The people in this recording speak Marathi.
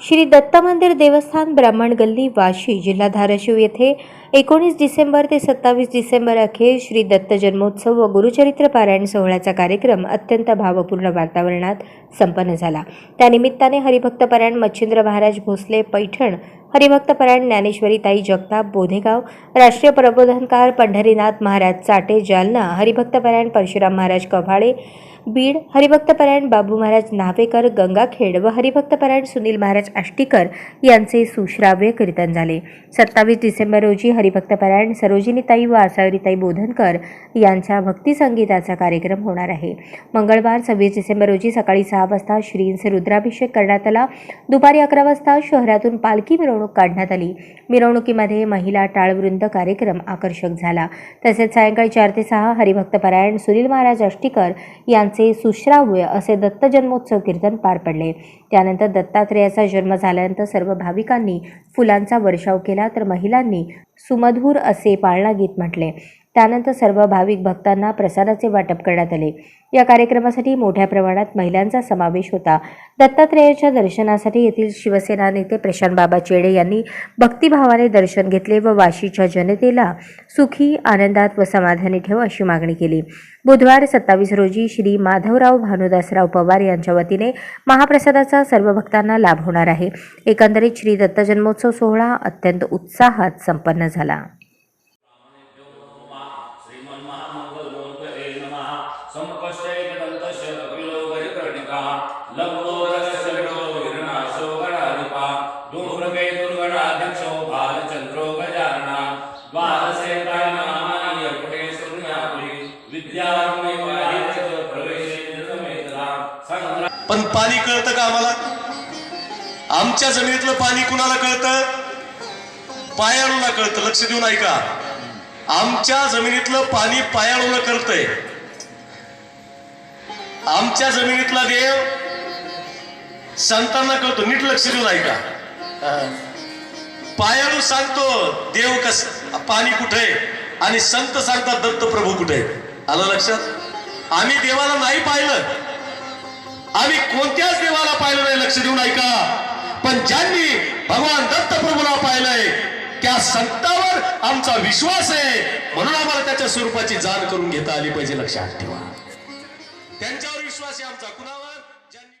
श्री दत्त मंदिर देवस्थान ब्राह्मण गल्ली वाशी जिल्हा धाराशिव येथे एकोणीस डिसेंबर ते सत्तावीस डिसेंबर अखेर श्री दत्त जन्मोत्सव व गुरुचरित्र पारायण सोहळ्याचा कार्यक्रम अत्यंत भावपूर्ण वातावरणात संपन्न झाला. त्यानिमित्ताने हरिभक्त पारायण मच्छिंद्र महाराज भोसले पैठण हरिभक्त परायण ज्ञानेश्वरी ताई जगताप बोधेगाव राष्ट्रीय प्रबोधनकार पंढरीनाथ महाराज चाटे जालना हरिभक्त परायण परशुराम महाराज कव्हाळे बीड हरिभक्तपरायण बाबू महाराज नावेकर गंगाखेड व हरिभक्तपरायण सुनील महाराज आष्टीकर यांचे सुश्राव्य कीर्तन झाले. सत्तावीस डिसेंबर रोजी हरिभक्तपरायण सरोजिनीताई व आसावरीताई बोधनकर यांच्या भक्तिसंगीताचा कार्यक्रम होणार आहे. मंगळवार सव्वीस डिसेंबर रोजी सकाळी सहा वाजता श्रींचे रुद्राभिषेक करण्यात आला. दुपारी अकरा वाजता शहरातून पालखी मिरवणूक काढण्यात आली. मिरवणुकीमध्ये महिला टाळवृंद कार्यक्रम आकर्षक झाला. तसेच सायंकाळी चार ते सहा हरिभक्तपरायण सुनील महाराज अष्टीकर यांचे सुश्राव्य असे दत्त जन्मोत्सव कीर्तन पार पडले. त्यानंतर दत्तात्रेयाचा जन्म झाल्यानंतर सर्व भाविकांनी फुलांचा वर्षाव केला तर महिलांनी सुमधूर असे पाळणा गीत म्हटले. त्यानंतर सर्व भाविक भक्तांना प्रसादाचे वाटप करण्यात आले. या कार्यक्रमासाठी मोठ्या प्रमाणात महिलांचा समावेश होता. दत्तात्रेयाच्या दर्शनासाठी येथील शिवसेना नेते प्रशांत बाबा चेडे यांनी भक्तिभावाने दर्शन घेतले व वाशीच्या जनतेला सुखी आनंदात व समाधानी ठेव अशी मागणी केली. बुधवार सत्तावीस रोजी श्री माधवराव भानुदासराव पवार यांच्या वतीने महाप्रसादाचा सर्व भक्तांना लाभ होणार आहे. एकंदरीत श्री दत्त जन्मोत्सव सोहळा अत्यंत उत्साहात संपन्न झाला. सम्पश्चैकदन्तस्य कपिलो गजकर्णिकः विडो गणाधिपा बालचन्द्रो गजानना संग्रा पण पाणी कळतं का आम्हाला? आमच्या जमिनीतलं पाणी कुणाला कळतं? पायाळूला कळतं. लक्ष देऊन ऐका. आमच्या जमिनीतलं पाणी पायाळूला कळतंय. आमच्या जमिनीतला देव संतांना कळतो नीट लक्ष देऊन ऐका. पायाळू सांगतो देव कस पाणी कुठे आणि संत सांगतात दत्त प्रभू कुठे आलं लक्षात? आम्ही देवाला नाही पाहिलं. आम्ही कोणत्याच देवाला पाहिलं नाही लक्ष देऊन ऐका. पण ज्यांनी भगवान दत्त प्रभूला पाहिलंय त्या संतावर आमचा विश्वास आहे. म्हणून आम्हाला त्याच्या स्वरूपाची जाण करून घेता आली पाहिजे लक्षात ठेवा. त्यांच्यावर विश्वास आहे आमचा. कुणावर?